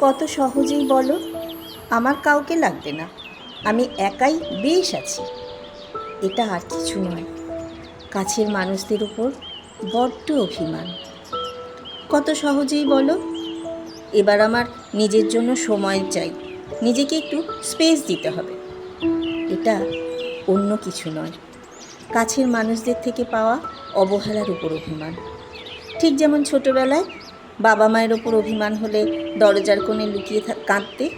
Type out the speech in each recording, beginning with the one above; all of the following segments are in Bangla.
কত সহজেই বলো? আমার কাউকে লাগবে না। আমি একাই বেশ আছি। এটা আর কিছু নয়। কাছের মানুষদের উপর বড্ড অভিমান। কত সহজেই বলো? এবার আমার নিজের জন্য সময় চাই। নিজেকে একটু স্পেস দিতে হবে। এটা অন্য কিছু নয়। কাছের মানুষদের থেকে পাওয়া অবহেলার উপর অভিমান। ঠিক যেমন ছোটবেলায় বাবা মায়ের ওপর অভিমান হলে দরজার কোণে লুকিয়ে কাঁদতে?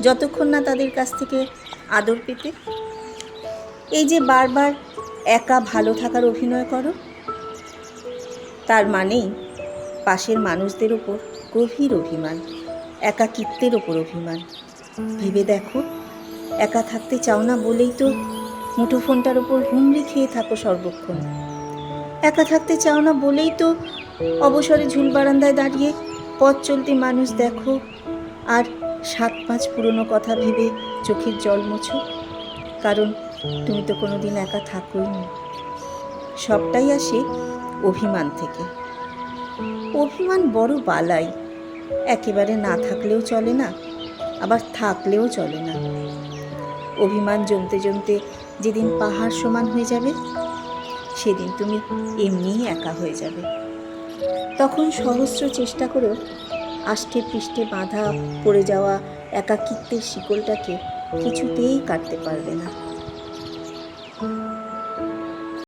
যতক্ষণ না তাদের কাছ থেকে আদর পেতে? এই যে বারবার একা ভালো থাকার অভিনয় করো? তার মানেই পাশের মানুষদের ওপর গভীর অভিমান, একাকিত্বের ওপর অভিমান। ভেবে দেখো, একা থাকতে চাও না বলেই তো মুঠোফোনটার ওপর হুমড়ি খেয়ে থাকো সর্বক্ষণ। একা থাকতে চাও না বলেই তো অবসরে ঝুল বারান্দায় দাঁড়িয়ে পথ চলতি মানুষ দেখো আর সাত পাঁচ পুরনো কথা ভেবে চোখের জল মোছো। কারণ তুমি তো কোনো দিন একা থাকোই নি সবটাই আসে অভিমান থেকে। অভিমান বড় বালাই। একেবারে না থাকলেও চলে না, আবার থাকলেও চলে না। অভিমান জমতে জমতে যেদিন পাহাড় সমান হয়ে যাবে, সেদিন তুমি এমনিই একা হয়ে যাবে। তখন সহস্র চেষ্টা করেও আষ্টে পৃষ্ঠে বাঁধা পড়ে যাওয়া একাকিত্বের শিকলটাকে কিছুতেই কাটতে পারবে না।